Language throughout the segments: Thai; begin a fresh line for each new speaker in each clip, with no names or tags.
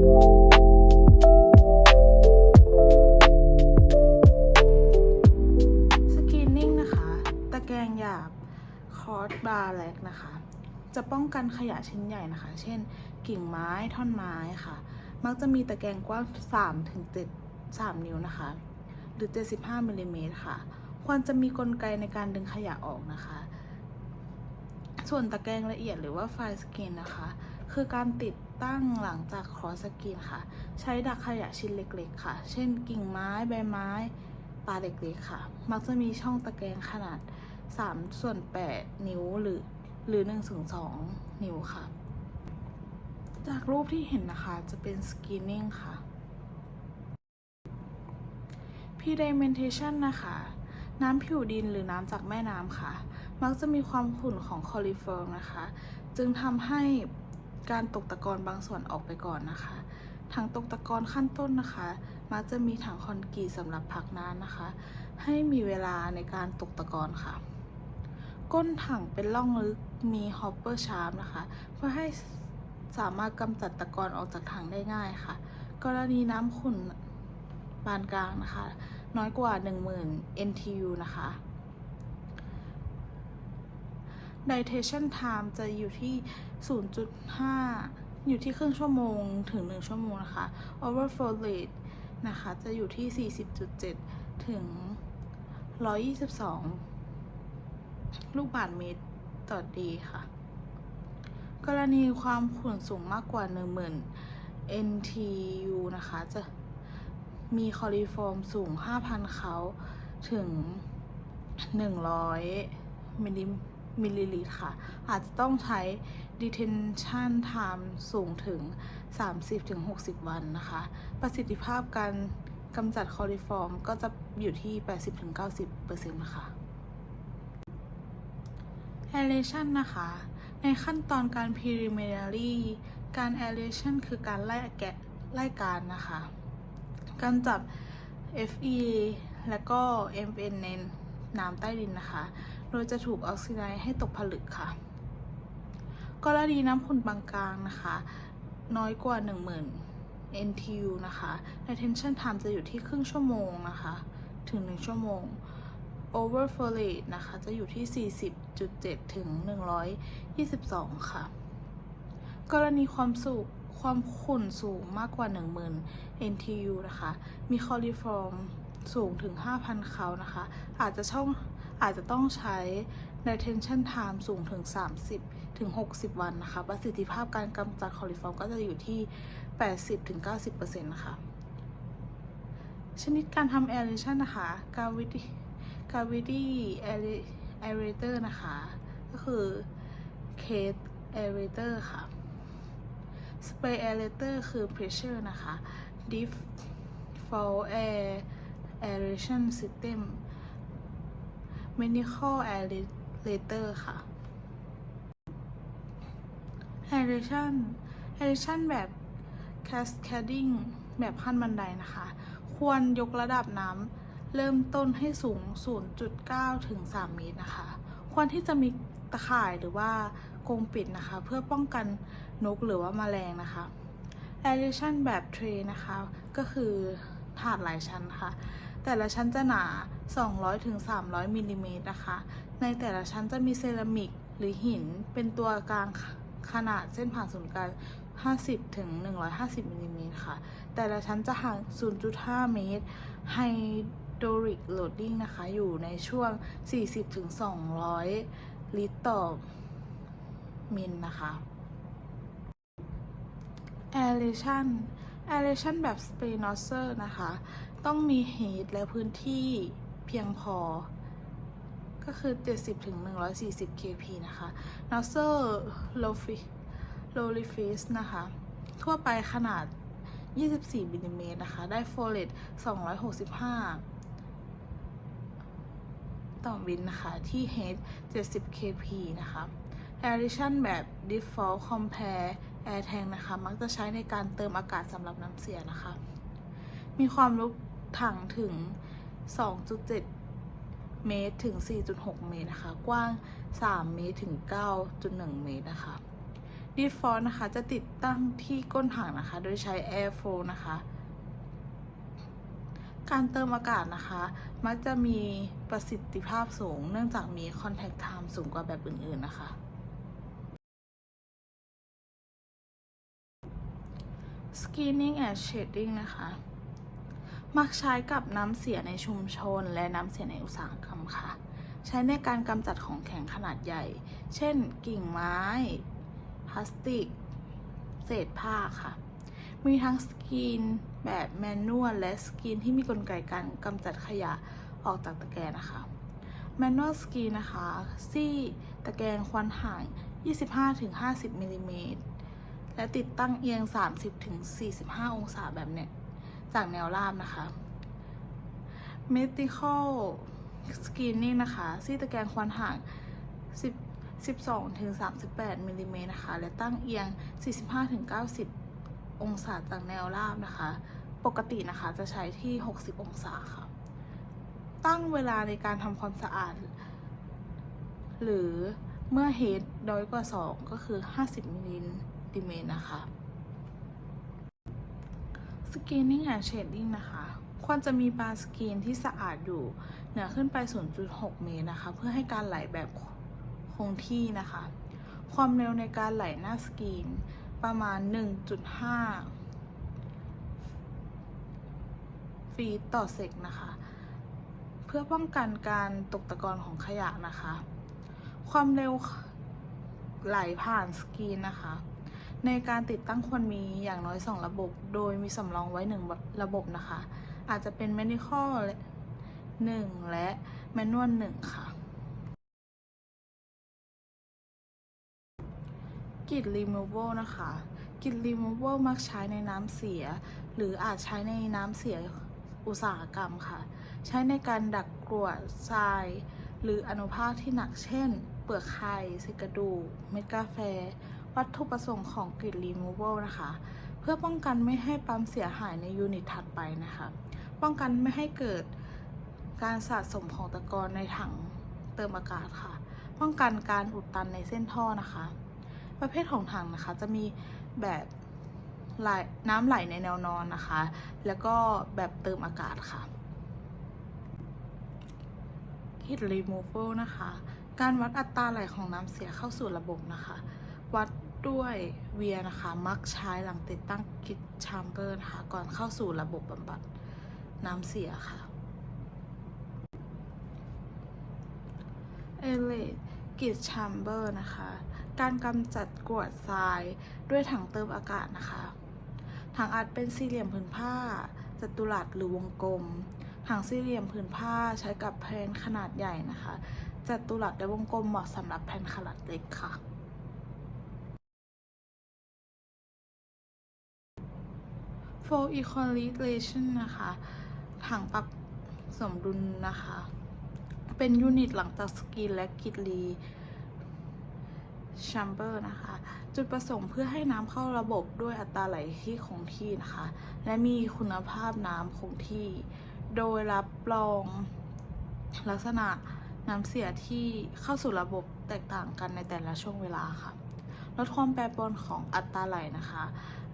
สกรีนนิ่งนะคะ ตะแกรงหยาบ คอร์สบาร์แลกนะคะ จะป้องกันขยะชิ้นใหญ่นะคะ เช่น กิ่งไม้ท่อนไม้ค่ะ มักจะมีตะแกรงกว้าง 3 ถึง 7 3 นิ้วนะคะ หรือ 75มิลลิเมตรค่ะ ควรจะมีกลไกในการดึงขยะออกนะคะ ส่วนตะแกรงละเอียดหรือว่าไฟสกรีนนะคะ คือการติด ตั้งหลังจากคร์สสกรีนค่ะ ใช้ดักขยะชิ้นเล็กๆ ค่ะ เช่นกิ่งไม้ใบไม้ปลาเล็กๆค่ะ มักจะมีช่องตะแกรงขนาด 3 ส่วน 8 นิ้วหรือหรือ1ถึง2นิ้วค่ะ จากรูปที่เห็นนะคะจะเป็น skinning ค่ะ pigmentation นะคะ น้ำผิวดินหรือน้ำจากแม่น้ำค่ะ มักจะมีความขุ่นของคอลิฟอร์มนะคะ จึงทำให้ การตกตะกอนบางส่วนออกไปก่อนนะคะถังตกตะกอนขั้นต้นนะคะ มักจะมีถังคอนกรีตสำหรับพักน้ำนะคะ ให้มีเวลาในการตกตะกอนค่ะ ก้นถังเป็นร่องลึกมีฮอปเปอร์ชาร์ปนะคะ เพื่อให้สามารถกำจัดตะกอนออกจากถังได้ง่ายค่ะ กรณีน้ำขุ่นปานกลางนะคะ น้อยกว่า 10,000 NTU นะคะ dilatation time จะอยู่ที่ 0.5 อยู่ที่ครึ่งชั่วโมงถึง 1 ชั่วโมงนะคะ overflow rate นะคะ จะอยู่ที่ 40.7 ถึง 122 ลูกบาศก์เมตรต่อดีค่ะ กรณีความขุ่นสูงมากกว่า 10,000 NTU นะคะ จะมีคอลิฟอร์มสูง 5,000 เขาถึง 100มิลลิ มิลลิลิตรค่ะ อาจจะต้องใช้ detention time สูงถึง 30-60 วันนะคะ ประสิทธิภาพการกำจัดคอลิฟอร์มก็จะอยู่ที่ 80-90%ค่ะ aeration นะคะ ในขั้นตอนการ preliminary การ aeration คือการไล่แกะไล่การนะคะ การจับ Fe และก็ Mn ในน้ำใต้ดินนะคะ โดยจะถูกออกซิไดซ์ให้ตกผลึกค่ะ กรณีน้ำขุ่นปานกลางนะคะ น้อยกว่า 10,000 NTU นะคะ retention time จะอยู่ที่ครึ่งชั่วโมงนะคะ ถึง 1 ชั่วโมง overflow rate นะคะ จะอยู่ที่ 40.7 ถึง 122 ค่ะ กรณีความสูงความขุ่นสูงมากกว่า 10,000 NTU นะคะ มีคอลิฟอร์มสูงถึง 5,000 เขานะคะ อาจจะช่อง อาจจะต้องใช้ retention time สูงถึง 30 ถึง 60 วันนะคะ ประสิทธิภาพการกำจัดคอลิฟอร์มก็จะอยู่ที่ 80 ถึง 90%นะคะ ชนิดการทำ aeration นะคะ gravity gravity aerator นะคะ ก็คือ case aerator ค่ะ spray aerator คือ pressure นะคะ default air aeration system mechanical aerator ค่ะ aeration aeration แบบ cascading แบบขั้นบันไดนะคะ ควรยกระดับน้ำเริ่มต้นให้สูง 0.9 ถึง 3 เมตรนะคะ ควรที่จะมีตะข่ายหรือว่ากรงปิดนะคะ เพื่อป้องกันนกหรือว่าแมลงนะคะ aeration แบบเทรนะคะ ก็คือถาดหลายชั้นค่ะ แต่ละชั้นจะหนา 200ถึง300มิลลิเมตรนะคะ ในแต่ละชั้นจะมีเซรามิกหรือหินเป็นตัวกลางขนาดเส้นผ่านศูนย์กลาง 50ถึง150มิลลิเมตรค่ะ แต่ละชั้นจะห่าง 0.5 เมตร ไฮโดร i กโหลดดิ้งนะคะ อยู่ในช่วง 40ถึง200 ลิตรต่อมิลนะคะ aeration aeration แบบ spray nozzle นะคะ ต้องมี heat และพื้นที่เพียงพอ ก็คือ 70ถึง140 kp นะคะ nozzle low low face นะคะ ทั่วไปขนาด 24มิลลิเมตรนะคะ ได้ flow rate 265 ต่อวินนะคะ ที่ head 70 kp นะคะ aeration แบบ default compare air tank นะคะ มักจะใช้ในการเติมอากาศสำหรับน้ำเสียนะคะ มีความลึก ถังถึง 2.7 เมตรถึง 4.6 เมตรนะคะ กว้าง 3 เมตรถึง 9.1 เมตรนะคะดีฟอลนะคะ จะติดตั้งที่ก้นถังนะคะ โดยใช้ Air Flow นะคะ การเติมอากาศนะคะ มักจะมีประสิทธิภาพสูง เนื่องจากมี Contact Time สูงกว่าแบบอื่นๆนะคะ Screening and Shading นะคะ มักใช้กับน้ำเสียในชุมชน และน้ำเสียในอุตสาหกรรมค่ะ ใช้ในการกำจัดของแข็งขนาดใหญ่ เช่น กิ่งไม้ พลาสติก เศษผ้าค่ะ มีทั้งสกรีนแบบแมนนวลและสกรีนที่มีกลไกการกำจัดขยะออกจากตะแกรงนะคะแมนนวลสกรีนนะคะ ซี่ตะแกรงควรห่าง 25-50มิลลิเมตรและติดตั้งเอียง 30-45 องศาแบบเนี้ย จากแนวราบนะคะ Medical Screening นะคะ ซี่ตะแกรงควรห่าง 10 12ถึง38มิลลิเมตรนะคะ และตั้งเอียง 45ถึง90 องศาจากแนวราบนะคะ ปกตินะคะจะใช้ที่ 60 องศาค่ะ ตั้งเวลาในการทำความสะอาด หรือเมื่อเฮดน้อยกว่า 2 ก็คือ 50มิลลิเมตรนะคะ Screening and Shading นะคะ ควรจะมีบาร์สกรีนที่สะอาดอยู่เหนือขึ้นไป 0.6 เมตรนะคะ เพื่อให้การไหลแบบคงที่นะคะ ความเร็วในการไหลหน้าสกรีนประมาณ 1.5 ฟีตต่อเซกนะคะ เพื่อป้องกันการตกตะกอนของขยะนะคะ ความเร็วไหลผ่านสกรีนนะคะ ในการติดตั้งควรมีอย่างน้อย 2 ระบบ โดยมีสำรองไว้ 1 ระบบนะคะ อาจจะเป็น Medical 1 และ Manual 1 ค่ะ กิด removal นะคะกิด removal มักใช้ในน้ำเสีย หรืออาจใช้ในน้ำเสียอุตสาหกรรมค่ะ ใช้ในการดักกรวดทราย หรืออนุภาคที่หนักเช่น เปลือกไข่เศษกระดูกเม็ดกาแฟ วัตถุประสงค์ของกริด removal นะคะ เพื่อป้องกันไม่ให้ปั๊มเสียหายในยูนิตถัดไปนะคะ ป้องกันไม่ให้เกิดการสะสมของตะกอนในถังเติมอากาศค่ะ ป้องกันการอุดตันในเส้นท่อนะคะ ประเภทของถังนะคะจะมีแบบน้ำไหลในแนวนอนนะคะ แล้วก็แบบเติมอากาศค่ะ Heat Removal นะคะ การวัดอัตราไหลของน้ำเสียเข้าสู่ระบบนะคะ วัดด้วยเวียนะคะ มักใช้หลังติดตั้งกิดชามเบอร์นะคะ ก่อนเข้าสู่ระบบบำบัดน้ำเสียค่ะเอเลดกิดแชมเบอร์นะคะ การกำจัดกรวดทรายด้วยถังเติมอากาศนะคะ ถังอาจเป็นสี่เหลี่ยมผืนผ้าจัตุรัสหรือวงกลม ถังสี่เหลี่ยมผืนผ้าใช้กับแผ่นขนาดใหญ่นะคะจัตุรัสและวงกลมเหมาะสำหรับแผ่นขนาดเล็กค่ะ for equalization นะคะ ถังปรับสมดุลนะคะ เป็นยูนิตหลังจากสกรีนและกิดรีแชมเบอร์นะคะ จุดประสงค์เพื่อให้น้ำเข้าระบบด้วยอัตราไหลที่คงที่นะคะ และมีคุณภาพน้ำคงที่ โดยรับรองลักษณะน้ำเสียที่เข้าสู่ระบบแตกต่างกันในแต่ละช่วงเวลาค่ะ ลดความแปรปรวนของอัตราไหลนะคะ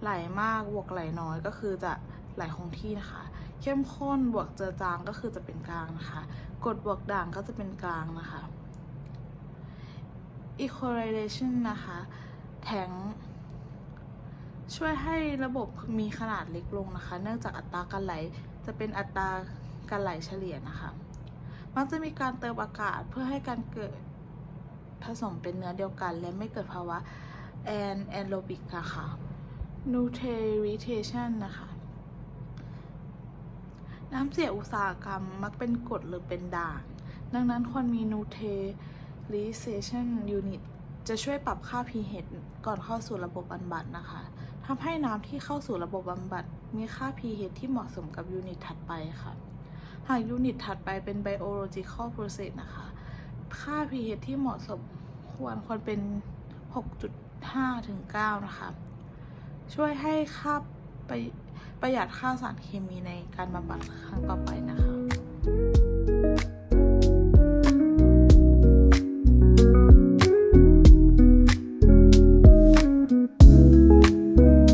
ไหลมากบวกไหลน้อยก็คือจะไหลคงที่นะคะ เข้มข้นบวกเจือจางก็คือจะเป็นกลางนะคะกดบวกด่างก็จะเป็นกลางนะคะ equalization นะคะ แทงช่วยให้ระบบมีขนาดเล็กลงนะคะ เนื่องจากอัตราการไหลจะเป็นอัตราการไหลเฉลี่ยนะคะ มักจะมีการเติมอากาศเพื่อให้การเกิดผสมเป็นเนื้อเดียวกัน และไม่เกิดภาวะแอนแอนโรบิกอะค่ะ nutrition นะคะ น้ำเสียอุตสาหกรรมมักเป็นกรดหรือเป็นด่าง ดังนั้นควรมี nutrition unit จะช่วยปรับค่า pH ก่อนเข้าสู่ระบบบำบัดนะคะทำให้น้ำที่เข้าสู่ระบบบำบัด มีค่า pH ที่เหมาะสมกับยูนิตถัดไปค่ะ หากยูนิตถัดไปเป็น biological process นะคะ ค่า pH ที่เหมาะสมควรควรเป็น 6.5ถึง9นะคะ ช่วยให้ค่าประประหยัดค่าสารเคมีในการบำบัดครั้งต่อไปนะคะ